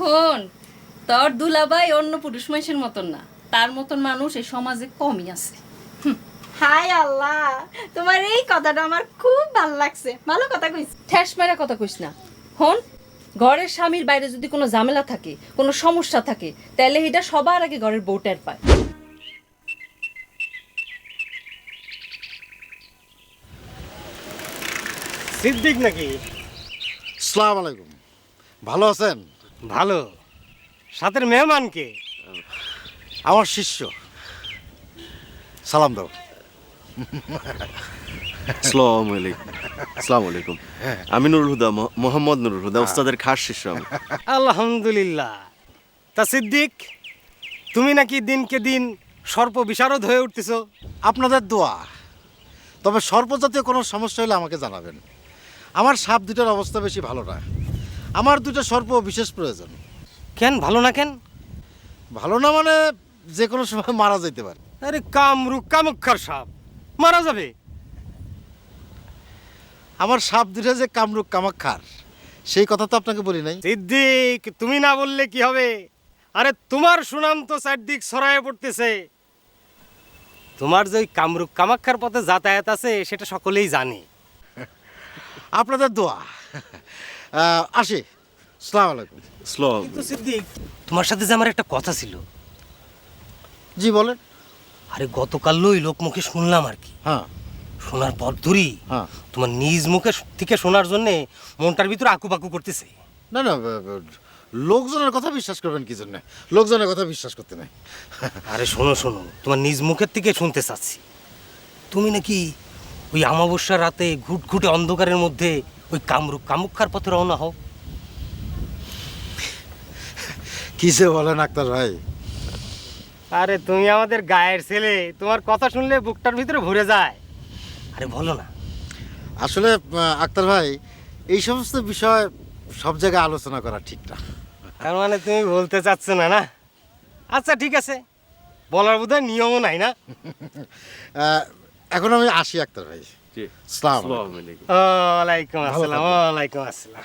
হন তোর দুলাভাই অন্য পুরুষ মানুষের মতন না। তার মতন মানুষ এই সমাজে কমই আছে। হাই আল্লাহ তোমার এই কথাটা আমার খুব ভালো লাগছে। ভালো কথা কইছ। ঠ্যাস মেরা কথা কইস না। হন ঘরের স্বামীর বাইরে যদি কোনো ঝামেলা থাকে কোনো সমস্যা থাকে তাহলে এটা সবার আগে ঘরের বউটার পায়। সিদ্দিক নাকি? সালাম আলাইকুম। ভালো আছেন? ভালো। সাথের মেহমান কে আমার শিষ্য। সালাম দাও। আসসালামু আলাইকুম। আসসালামু আলাইকুম। আমি নুরুল হুদা মহ- মোহাম্মদ নুরুল হুদা উস্তাদের খাস শিষ্য আমি। আলহামদুলিল্লাহ। তা সিদ্দিক তুমি নাকি দিনকে দিন সর্প বিশারদ হয়ে উঠতেছো? আপনাদের দোয়া। তবে সর্পজাতীয় কোনো সমস্যা হলে আমাকে জানাবেন। আমার সাপ দুটার অবস্থা বেশি ভালো না। আমার দুটো সর্প বিশেষ প্রয়োজন। কেন? ভালো না কেন? ভালো না মানে যে কোনো সময় মারা যেতে পারে। আরে কামরুক কামুক্ষার সাপ। মারা যাবে? আমার সাপ দুটো যে কামরূপ কামাক্ষার সেই কথা তো আপনাকে বলি নাই। সিদ্দিক তুমি না বললে কি হবে? আরে তোমার সুনাম তো চারদিক ছড়ায় পড়তেছে। তোমার যে ওই কামরুক কামাক্ষার পথে যাতায়াত আছে সেটা সকলেই জানে। আপনাদের দোয়া। আসি। সালাম আলাইকুম। আসসালাম কিন্তু সিদ্দিক তোমার সাথে যে আমার একটা কথা ছিল। জি বলেন। আরে গতকাল ওই লোক মুখে শুনলাম আর কি। হ্যাঁ। শোনার পর ধরি হ্যাঁ। তোমার নিজ মুখে থেকে শোনার জন্য মনটার ভিতরে আকুপাকু করতেছে। না না লোকজনের কথা বিশ্বাস করবেন কি জন্য? লোকজনের কথা বিশ্বাস করতে নাই। আরে শোনো শোনো তোমার নিজ মুখের থেকে শুনতে চাচ্ছি। তুমি নাকি ওই অমাবস্যার রাতে ঘুটঘুটে অন্ধকারের মধ্যে ওই কামরূপ কামুক্ষার পথে রওনা হও। কি যে বলেন আক্তার ভাই? আরে তুমি আমাদের গায়ের ছেলে তোমার কথা শুনলে বুকটার ভিতরে ভরে যায়। আরে বলো না। আসলে আক্তার ভাই এই সমস্ত বিষয় সব জায়গায় আলোচনা করা ঠিক না। তার মানে তুমি বলতে চাচ্ছ না না? আচ্ছা ঠিক আছে। বলার বোধহয় নিয়মও নাই না? এখন আমি আসি আক্তার ভাই। জি সালাম আসসালামু আলাইকুম ও ওয়ালাইকুম আসসালাম থাকবেন। ওয়ালাইকুম আসসালাম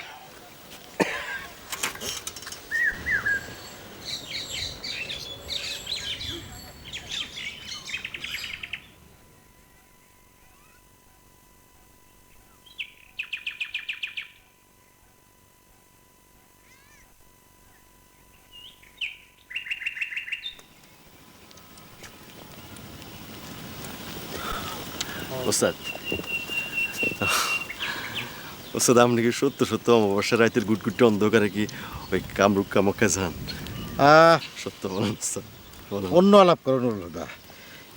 ওস্তাদ ওস্তাদ আপনি কি সত্য সত্য অমাবস্যা রাতের গুটগুটে অন্ধকারে কি ওই কামরূপ কামাখ্যা যান? আহ, সত্য বলেন অন্য আলাপ করুন অনুরোধা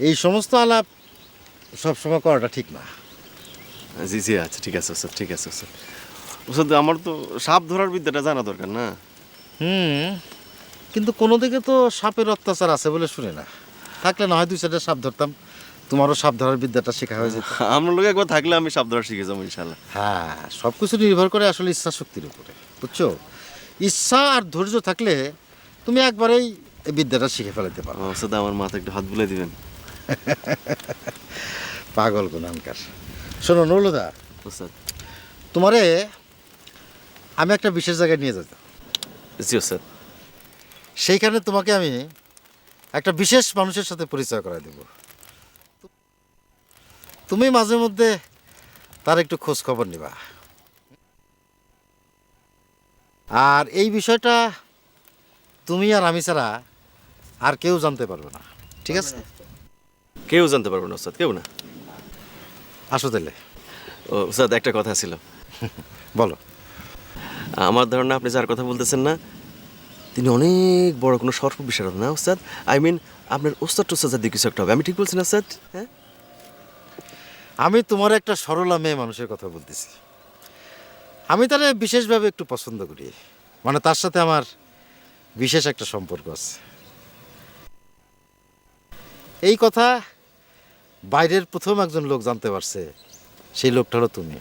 এই সমস্ত আলাপ সবসময় করাটা ঠিক না। জি জি আচ্ছা ঠিক আছে ওস্তাদ ঠিক আছে ওস্তাদ ওস্তাদ আমার তো সাপ ধরার বিদ্যাটা জানা দরকার না। হুম কিন্তু কোনো দিকে তো সাপের অত্যাচার আছে বলে শুনি না। থাকলে না হয় দুই চারটা সাপ ধরতাম। তোমারও সাপ ধরার বিদ্যাটা শেখা হয়ে যেত। আমার লোক একবার থাকলে আমি সাপ ধরা শিখে যাব ইনশাল্লাহ। হ্যাঁ সব কিছু নির্ভর করে আসলে ইচ্ছা শক্তির উপরে বুঝছ? ইচ্ছা আর ধৈর্য থাকলে তুমি একবারেই এই বিদ্যাটা শিখে ফেলাতে পারো। ওস্তাদ আমার মাথা একটু হাত বুলে দিবেন। পাগল গুনানকার শোনো নৌলদা ওস্তাদ তোমারে আমি একটা বিশেষ জায়গায় নিয়ে যেতাম। জি ওস্তাদ সেইখানে তোমাকে আমি একটা বিশেষ মানুষের সাথে পরিচয় করাই দেব। তুমি মাঝে মধ্যে তার একটু খোঁজ খবর নিবা। আর এই বিষয়টা তুমি আর আমি ছাড়া আর কেউ জানতে পারবে না ঠিক আছে? কেউ জানতে পারবে না ওস্তাদ কেউ না? আসো তাহলে। ও ওস্তাদ একটা কথা ছিল। বলো। আমার ধারণা আপনি যার কথা বলতেছেন না তিনি অনেক বড় কোনো সর্প বিশারদ না ওস্তাদ? আই মিন আপনার ওস্তাদ টোস্তাদ দিয়ে কিছু একটা হবে। আমি ঠিক বলছি না ওস্তাদ? হ্যাঁ? আমি তোমার একটা সরলা মেয়ে মানুষের কথা বলতেছি। আমি তাহলে বিশেষভাবে একটু পছন্দ করি। মানে তার সাথে আমার বিশেষ একটা সম্পর্ক আছে। এই কথা বাইরের প্রথম একজন লোক জানতে পারছে, সেই লোকটা হলো তুমি।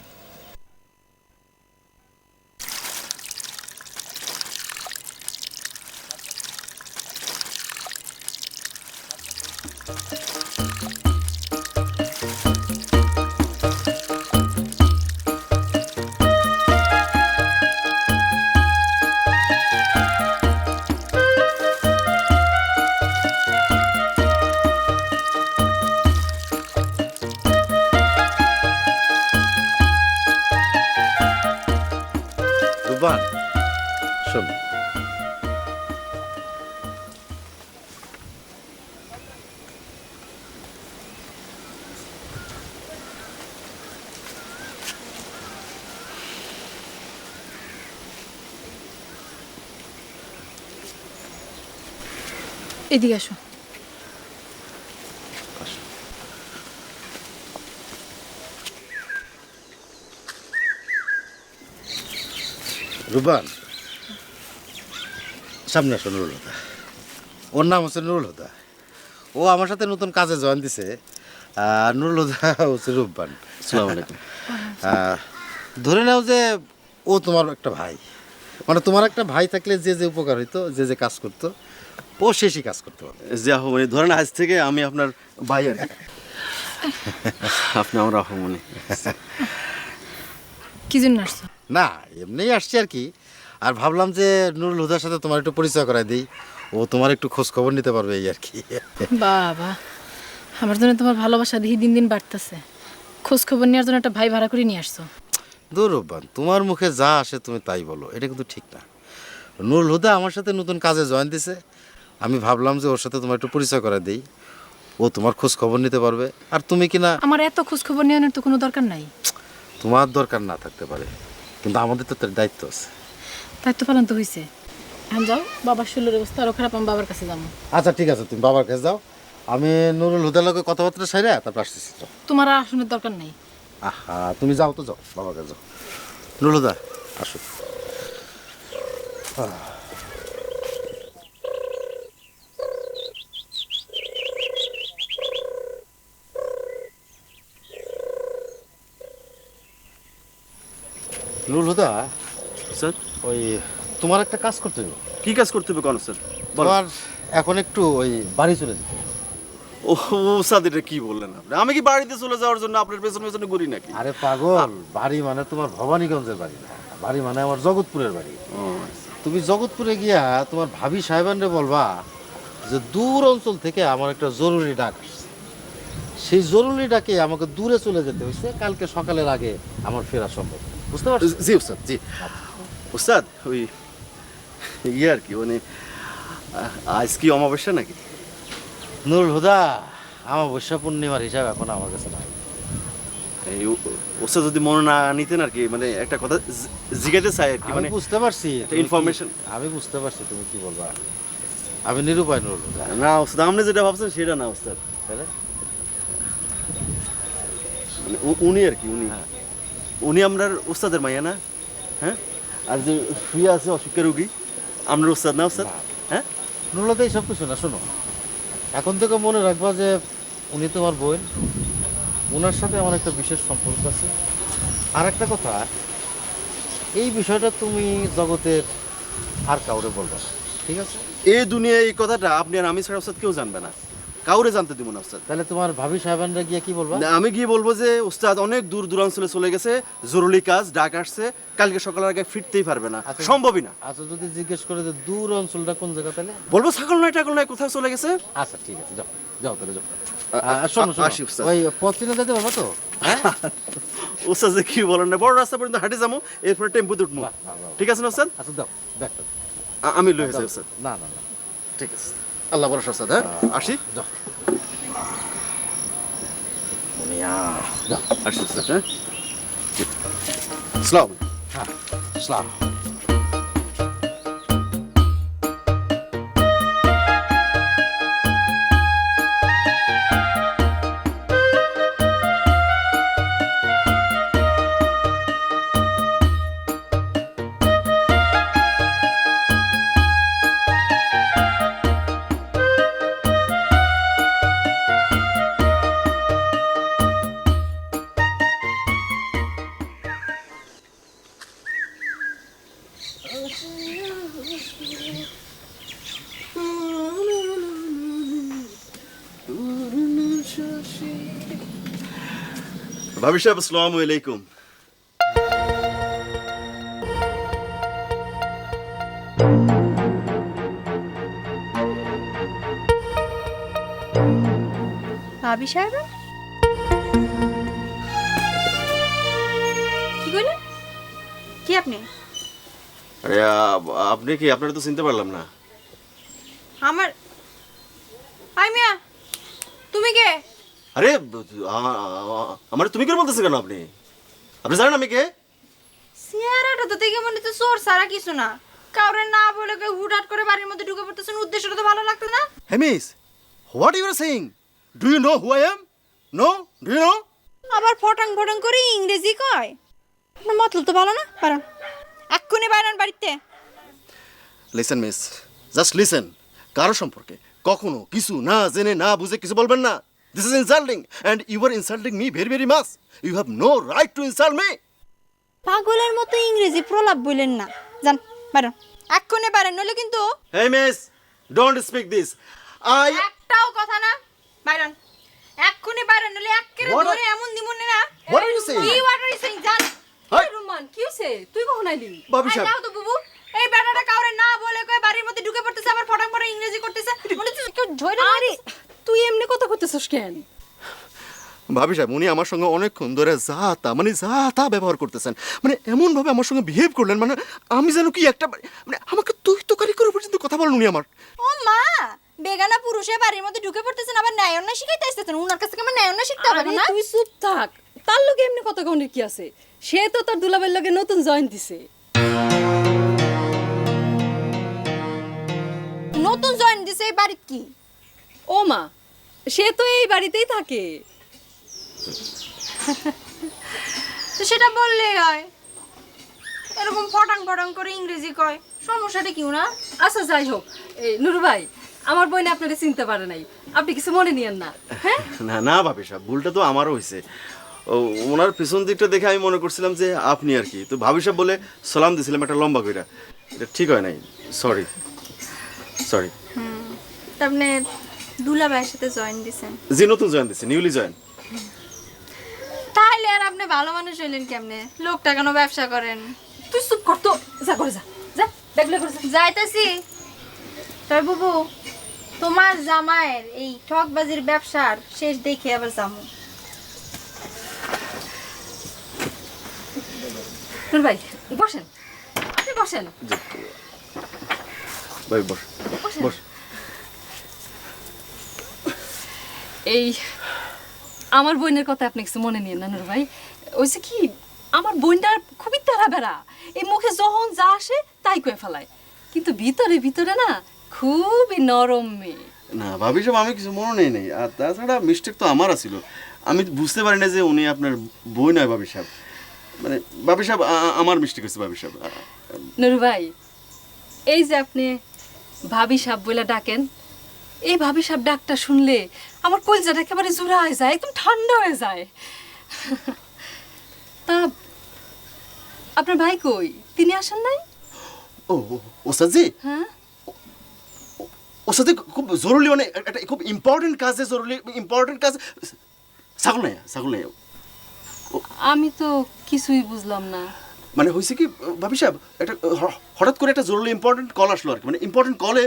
শোন। এদিকে আসো। রুবান। সামনে আসো নুরুল হোদা ওর নাম হচ্ছে নুরুল হোদা ও আমার সাথে নতুন কাজে জয়েন দিছে। নুরুল হোদা হচ্ছে রূপবান আসসালামু আলাইকুম। ধরে নাও যে ও তোমার একটা ভাই। মানে তোমার একটা ভাই থাকলে যে যে উপকার হইতো যে যে কাজ করতো ও শেষই কাজ করতে পারবে। যে আহমনি ধরেন আজ থেকে আমি আপনার ভাই আর আপনি আমার আহমনি। কি জন্য আসছো? না এমনিই আসছি আর কি। আর ভাবলাম যে নুরুল হুদার সাথে তোমার একটু পরিচয় করাই দিই। ও তোমার একটু খোঁজ খবর নিতে পারবে এই আর কি। বাবা আমার জন্য তোমার ভালোবাসা দেখি দিন দিন বাড়তেছে। খোঁজ খবর নেওয়ার জন্য একটা ভাই ভাড়া করে নিয়ে আসছো। দৌরব্বান তোমার মুখে যা আসে তুমি তাই বলো এটা কিন্তু ঠিক না। নুরুল হুদা আমার সাথে নতুন কাজে জয়েন দিছে। আমি ভাবলাম যে ওর সাথে তোমার একটু পরিচয় করাই দিই। ও তোমার খোঁজ খবর নিতে পারবে। আর তুমি কি না আমার এত খোঁজ খবর নেওয়ার তো কোনো দরকার নাই। তোমার দরকার না থাকতে পারে। কিন্তু আমাদের তো তার দায়িত্ব আছে। দায়িত্ব পালন তো হয়েছে এখন যাও বাবার শরীরের অবস্থা আরও খারাপ আমি বাবার কাছে যাব। আচ্ছা ঠিক আছে তুমি বাবার কাছে যাও। আমি নুরুল হুদার লোকের কথাবার্তা সাইরা তারপর আসতেছি। তো তোমার আর আসনের দরকার নেই। আহা তুমি যাও তো যাও বাবার কাছে যাও। নুরুল হুদা আসো। নুরুল হুদা স্যার? ওই তোমার একটা কাজ করতে হবে। কি কাজ করতে হবে কোন স্যার? তোমার এখন একটু ওই বাড়ি চলে যেতে হবে। ও স্যার এটা কি বললেন আপনি? আমি কি বাড়িতে চলে যাওয়ার জন্য আপনার পেছনে পেছনে ঘুরি নাকি? আরে পাগল বাড়ি মানে তোমার ভবানীগঞ্জের বাড়ি না। বাড়ি মানে আমার জগৎপুরের বাড়ি। তুমি জগৎপুরে গিয়া তোমার ভাবি সাহেবানরে বলবা যে দূর অঞ্চল থেকে আমার একটা জরুরি ডাক আসছে। সেই জরুরি ডাকে আমাকে দূরে চলে যেতে হয়েছে। কালকে সকালের আগে আমার ফেরা সম্ভব। বুঝতে পারছ জি উস্তাদ জি উস্তাদ ওই ইয়ে আর কি মানে আজ কি অমাবস্যা নাকি নুরুল হুদা বৈশা পূর্ণিমার হিসাব এখন আমার কাছে নাই এই উস্তাদ যদি মনে না নিতেন আর কি মানে একটা কথা জিজ্ঞাসা চাই আর কি মানে বুঝতে পারছি information। আমি বুঝতে পারছি তুমি কি বলবা আমি নিরুপায় নুরুল হুদা না উস্তাদ আপনি যেটা ভাবছেন সেটা না উস্তাদ তাহলে মানে উনি আর কি উনি উনি আপনার উস্তাদের মাইয়া না? হ্যাঁ? আর যে শুয়ে আছে অসুখের রুগী আমরা উস্তাদ না উস্তাদ? হ্যাঁ? নুরুলতা এইসব কিছু না শোনো। এখন থেকে মনে রাখবা যে উনি তোমার বোন। ওনার সাথে আমার একটা বিশেষ সম্পর্ক আছে। আর একটা কথা এই বিষয়টা তুমি জগতের আর কাউরে বলবে ঠিক আছে? এই দুনিয়ায় এই কথাটা আপনি আর আমি ছাড়া উস্তাদ কেউ জানবে না। কাউরে জানতে দিব না উস্তাদ। তাহলে তোমার ভাবি সাহেবানরা গিয়ে কি বলবা? না, আমি গিয়ে বলব যে উস্তাদ অনেক দূর দূরাঞ্চলে চলে গেছে জরুরি কাজ ডাক আসছে কালকে সকালের আগে ফিরতেই পারবে না আচ্ছা। সম্ভবই না। আচ্ছা যদি জিজ্ঞেস করে যে দূর অঞ্চলটা কোন জায়গা তাহলে? বলব ছাগল নয় টাকল নয় কোথাও চলে গেছে। আচ্ছা ঠিক আছে যাও যাও তাহলে যাও। শোনো শোনো ওই পথ যেতে পারবা তো? হ্যাঁ? যে কি বলেন না বড় রাস্তা পর্যন্ত হাঁটে যাব এরপরে টেম্পোতে উঠবো। ঠিক আছে না আচ্ছা দাও আ- আমি লয়ে যাই না না ঠিক আছে। আল্লাহ ভরসা উস্তাদ হ্যাঁ? আসি? আসি উস্তাদ হ্যাঁ? সালাম হ্যাঁ ইসলাম ভাবি সাহেব আসসালামু আলাইকুম। ভাবি সাহেব আপনি কি আপনারা তো চিনতে পারলাম না। আমার আই মিয়া তুমি কে? আরে আমার তুমি কি বলতেছে কেন আপনি? আপনি জানেন আমি কে? চেহারাটা তো দেখে মনে হচ্ছে চোর সারা কিছু না। কাউরে না বলে কেউ হুটহাট করে বাড়ির মধ্যে ঢুকে পড়তেছেন উদ্দেশ্যটা তো ভালো লাগতো না? Hey miss what you are saying? Do you know who I am no? Do you know? আবার ফটাং ফটাং করে ইংরেজি কয়? আপনার মতলব তো ভালো না? পারেন এক্ষুনি বাইরান বাড়িতে। লিসেন মিস জাস্ট লিসেন কারও সম্পর্কে কখনো কিছু না জেনে না বুঝে কিছু বলবেন না। This is insulting and you are insulting me very very much you have no right to insult me পাগলের মতো ইংরেজি প্রলাপ বললেন না। যান বাইরান। এক্ষুনি বাইরান নইলে কিন্তু hey miss don't speak this I একটাও কথা না। বাইরান। এক্ষুনি বাইরান নইলে এক্কেরে What are- ধরে এমন দিমুনে না What are you saying? কি আর ইউ সেইং জান রুমান কি হয়েছে তুই কখন আইলি? আয় সাহেব তো বুবু। এই বেটাটা কাউরে না বলে কয় বাড়ির মধ্যে ঢুকে পড়তেছে আবার ফটাং করে ইংরেজি করতেছে। মনে হচ্ছে কেউ ধরে আরে তুই এমনি কথা করতেছস কেন? ভাবি সাহেব উনি আমার সঙ্গে অনেকক্ষণ ধরে যা তা মানে যা তা ব্যবহার করতেছেন। মানে এমনভাবে আমার সঙ্গে বিহেভ করলেন মানে আমি যেন কি একটা মানে আমাকে তুই তোকারি করে পর্যন্ত কথা বলেন উনি আমার। ও মা বেগানা পুরুষে বাড়ির মধ্যে ঢুকে পড়তেছেন আবার ন্যায় অন্যায় শিখাইতে আসতেছেন। উনার কাছ থেকে আমার ন্যায় অন্যায় শিখতে হবে না তুই চুপ থাক। তার লগে এমনি কথা কনের কি আছে? সে তো তার দুলাবের লগে নতুন জয়েন দিছে। এই কি? ও মা সে তো এই বাড়িতেই থাকে। তো সেটা বললেই হয়। এরকম ফটাং ফটাং করে ইংরেজি কয় সমস্যাটা কিউ না আচ্ছা যাই হোক। এই নুরু ভাই আমার বোন আপনারা চিনতে পারে নাই। আপনি কিছু মনে নিয়েন না হ্যাঁ? না না ভাবি সাহেব ভুলটা তো আমারও হয়েছে। ও ওনার পিছন দিকটা দেখে আমি মনে করছিলাম যে আপনি আর কি। তো ভাবি সাহেব বলে সালাম দিছিলাম একটা লম্বা কইরা। এটা ঠিক হয় নাই। সরি। সরি। আপনি দুলা ভাইয়ের সাথে জয়েন দিছেন। যে নতুন জয়েন দিচ্ছে নিউলি জয়েন তাহলে আর আপনি ভালো মানুষ হইলেন কেমনে? লোকটা কেন ব্যবসা করেন? তুই চুপ কর তো। যা করে যা। যা দেখলে করে যা। যাইতেছি। তবে বুবু তোমার জামাইয়ের এই ঠকবাজির ব্যবসার শেষ দেখে আবার যাব। নুরু ভাই বসেন। আপনি বসেন। ভাই বস। বস। এই আমার বোনের কথা আপনি কিছু মনে নিয়েন না নুরু ভাই। ওইছে কি আমার বোনটার খুবই তেরা বেড়া এই মুখে যখন যা আসে তাই কয়ে ফেলায়। কিন্তু ভিতরে ভিতরে না খুবই নরম মেয়ে। না ভাবি সাহেব আমি কিছু মনে নেই নেই। আর তাছাড়া মিস্টেক তো আমার ছিল। আমি বুঝতে পারি না যে উনি আপনার বই নয় ভাবি সাহেব। মানে ভাবি সাহেব আমার মিস্টেক হয়েছে ভাবি সাহেব। নুরু ভাই এই যে আপনি ভাবি সাপ বলে ডাকেন এই ভাবি সাপ ডাকটা শুনলে আমার কলজাটা একেবারে জোড়া হয়ে যায় একদম ঠান্ডা হয়ে যায়। তা আপনার ভাই কই? তিনি আসেন নাই? ও ওস্তাদজি? হ্যাঁ? ওস্তাদজি খুব জরুরি মানে একটা খুব ইম্পর্টেন্ট কাজে জরুরি ইম্পর্টেন্ট কাজ। ছাগল নাই ছাগল নাই। আমি তো কিছুই বুঝলাম না। মানে হয়েছে কি ভাবি সাহেব একটা হঠাৎ করে একটা জরুরি ইম্পর্টেন্ট কল আসলো আর কি। মানে ইম্পর্টেন্ট কলে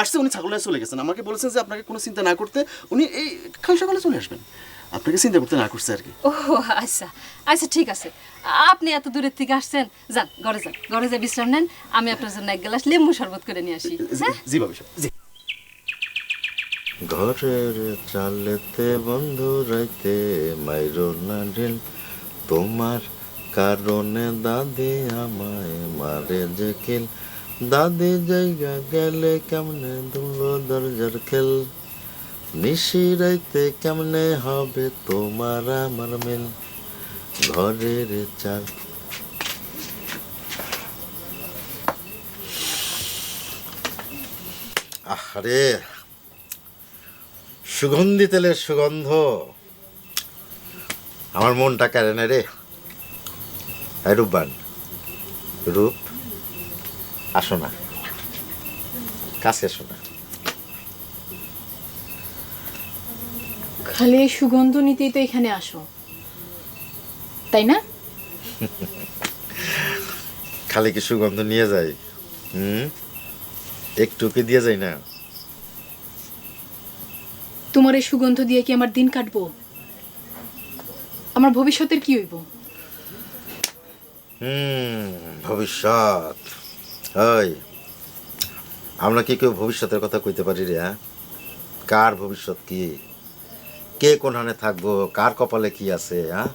আসছে উনি ছাগলে চলে গেছেন। আমাকে বলেছেন যে আপনাকে কোনো চিন্তা না করতে উনি এই কাল সকালে চলে আসবেন। আপনাকে চিন্তা করতে না করছে আর কি। ও আচ্ছা আচ্ছা ঠিক আছে। আপনি এত দূরের থেকে আসছেন যান ঘরে যান। ঘরে যা বিশ্রাম নেন আমি আপনার জন্য এক গ্লাস লেবু শরবত করে নিয়ে আসি। হ্যাঁ? জি ভাবি সাহেব জি। ঘরের চালেতে বন্ধু রাইতে মাইরো না ঢেল। তোমার কারণে দাদি আমায় মারে যে কেল দাদি জায়গা গেলে কেমনে দুলো দরজার খেল? নিশি রাইতে কেমনে হবে তোমার আমার মেল? ঘরের চাল। আরে সুগন্ধি তেলের সুগন্ধ। আমার মনটা কেড়ে নেয় রে। রূপবান, রূপ আসো না। কাছে আসো না। খালি এই সুগন্ধ নিতেই তো এখানে আসো। তাই না? খালি কি সুগন্ধ নিয়ে যাই? হুম? একটু কি দিয়ে যাই না? তোমার এই সুগন্ধ দিয়ে কি আমার দিন কাটবো? আমার ভবিষ্যতের কি হইব? হুম ভবিষ্যৎ। ওই আমরা কি কেউ ভবিষ্যতের কথা কইতে পারি রে হ্যাঁ? কার ভবিষ্যৎ কি? কে কোনখানে থাকব? কার কপালে কি আছে হ্যাঁ?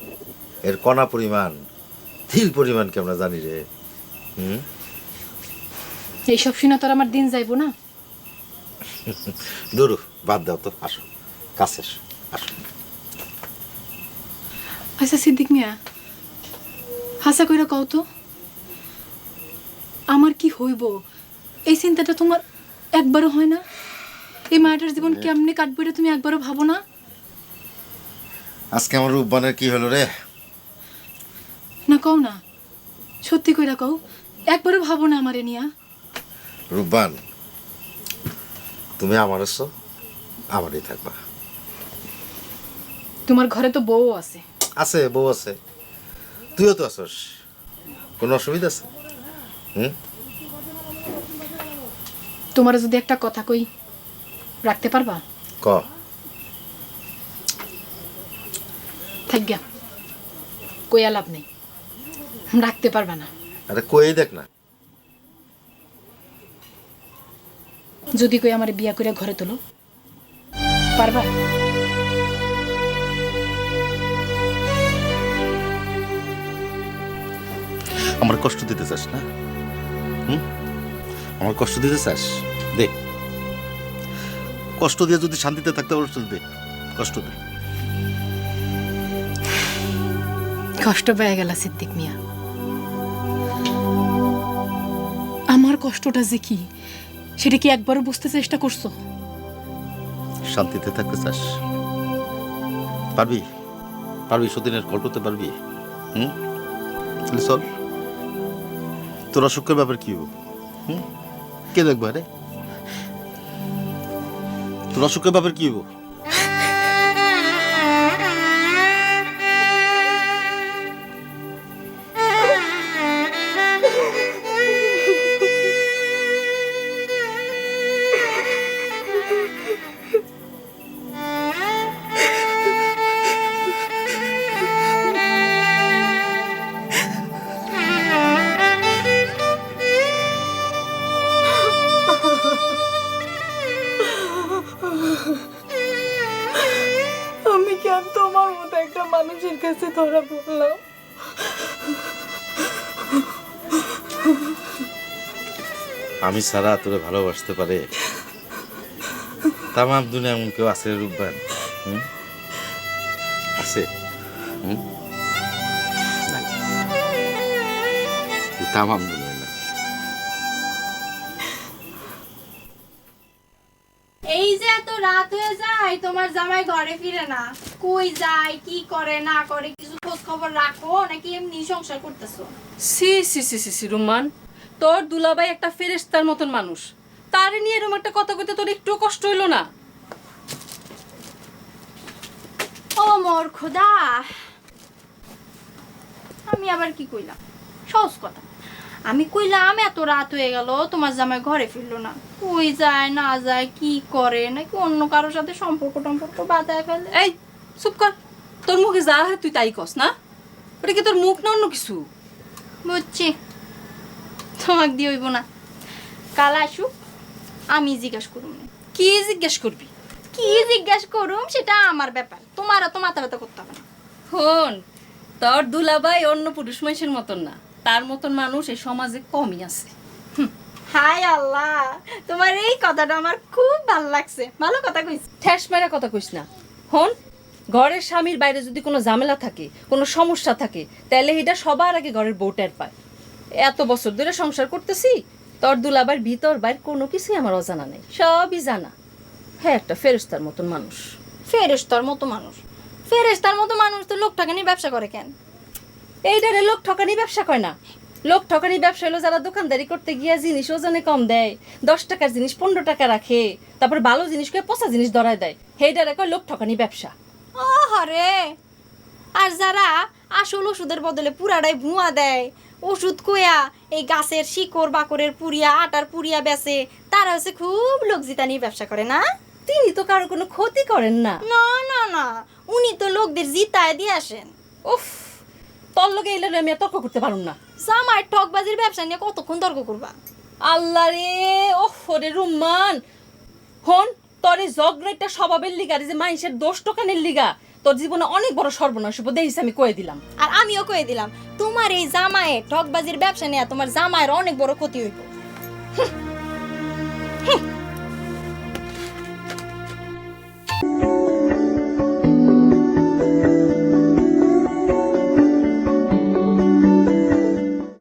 এর কণা পরিমাণ থিল পরিমাণ কি আমরা জানি রে। হুম? এইসব শুনে তো আর আমার দিন যাইবো না? দূর বাদ দাও তো আসো। কাছে এসো আসো। আচ্ছা সিদ্দিক মিয়া হাসা কইরা কও তো। আমার কি হইব? এই চিন্তাটা তোমার একবারও হয় না? এই মায়াটার জীবন কেমনে কাটবো এটা তুমি একবারও ভাবো না? আজকে আমার রূপবানের কি হলো রে? না কও না। সত্যি কইরা কও। একবারও ভাবো না আমারে নিয়া। রূপবান তুমি আমার আছো আমারই থাকবা। তোমার ঘরে তো বউ আছে। আছে বউ আছে। তুইও তো আছস। কোনো অসুবিধা আছে? হুম? তোমার যদি একটা কথা কই রাখতে পারবা? ক? থাকগা কইয়া লাভ নেই। রাখতে পারবা না। আরে কই দেখ না। যদি কই আমার বিয়া করে ঘরে তোলো পারবা? আমার কষ্ট দিতে চাস না? হুম? আমার কষ্ট দিতে চাস? দে। কষ্ট দিয়ে যদি শান্তিতে থাকতে পারো দে। কষ্ট দে। কষ্ট পেয়ে গেল সিদ্দিক মিয়া। আমার কষ্টটা যে কি সেটা কি একবারও বুঝতে চেষ্টা করছ? শান্তিতে থাকতে চাস। পারবি? পারবি সতীনের কল করতে পারবি। হুম? তাহলে চল। তোর অসুখের ব্যাপার কি হব কে দেখব আরে? তোর অসুখের ব্যাপার কি হব আমি ছাড়া তোরে ভালোবাসতে পারে? তামাম দুনিয়া এমন কেউ আছে রূপবান হুম? আছে? হুম? তামাম দুনিয়া এই যে এত রাত হয়ে যায় তোমার জামাই ঘরে ফিরে না। কই যায় কি করে না করে কিছু খোঁজ খবর রাখো নাকি এমনি সংসার করতেছো? সি সি সি সি সি রুমান তোর দুলাভাই একটা ফেরেস্তার মতন মানুষ। তারে নিয়ে এরকম একটা কথা কইতে তোর একটু কষ্ট হইল না। ও মোর খোদা। আমি আবার কি কইলাম? সহজ কথা। আমি কইলাম এত রাত হয়ে গেল তোমার জামাই ঘরে ফিরলো না। কই যায় না যায় কি করে? নাকি অন্য কারোর সাথে সম্পর্ক টম্পর্ক বাধায় ফেলে? এই চুপ কর। তোর মুখে যা হয় তুই তাই কস না? ওটা কি তোর মুখ না অন্য কিছু? বুঝছি। তোমাকে দিয়ে হইব না। কাল আসুক আমি জিজ্ঞাসা করুম। কি জিজ্ঞেস করবি? কি জিজ্ঞাসা করুম সেটা আমার ব্যাপার। তোমার তো মাথা ব্যথা করতে হবে না। হন তোর দুলাভাই অন্য পুরুষ মানুষের মতন না। তার মতন মানুষ এই সমাজে কমই আছে। হাই আল্লাহ তোমার এই কথাটা আমার খুব ভালো লাগছে। ভালো কথা কইছ। ঠ্যাস মেরা কথা কইস না। হন ঘরের স্বামীর বাইরে যদি কোনো ঝামেলা থাকে কোনো সমস্যা থাকে তাহলে এটা সবার আগে ঘরের বউটার পায়। এত বছর ধরে সংসার করতেছি তোর দুলাবার ভিতর বাইর কোনো কিছুই আমার অজানা নেই সবই জানা। হ্যাঁ একটা ফেরস্তার মতন মানুষ। ফেরেশতার মতো মানুষ? ফেরেশতার মতো মানুষ তো লোকটাকে নিয়ে ব্যবসা করে কেন? এইটারে লোক ঠকানি ব্যবসা করে না। লোক ঠকানি ব্যবসা হলো যারা দোকানদারি করতে গিয়া জিনিস ওজনে কম দেয় দশ টাকার জিনিস পনেরো টাকা রাখে তারপর ভালো জিনিসকে পচা জিনিস ধরায় দেয়। সেইটারে কয় লোক ঠকানি ব্যবসা। ও হরে আর যারা আসল ওষুধের বদলে পুরাটাই ভুয়া দেয় ওষুধ কোয়া এই গাছের শিকড় বাকরের পুরিয়া আটার পুরিয়া বেচে তারা হচ্ছে খুব লোক নিয়ে ব্যবসা করে না? তিনি তো কারও কোনো ক্ষতি করেন না। না না না উনি তো লোকদের জিতায় দিয়ে আসেন। উফ তোর লগে এলে আমি তর্ক করতে পারুম না। জামাই ঠকবাজির ব্যবসা নিয়ে কতক্ষণ তর্ক করবা? আল্লাহ রে ওহ রে রুম্মান। হন তোর জগরেটা স্বভাবের লিগা এই যে মাইসের দোষ টোকানের লিগা। তোর জীবনে অনেক বড় সর্বনাশ হব দেখিস আমি কয়ে দিলাম। আর আমিও কয়ে দিলাম তোমার এই জামায়ে ঠকবাজির ব্যবসা নেয়া তোমার জামায়ের অনেক বড় ক্ষতি হইব। হুম।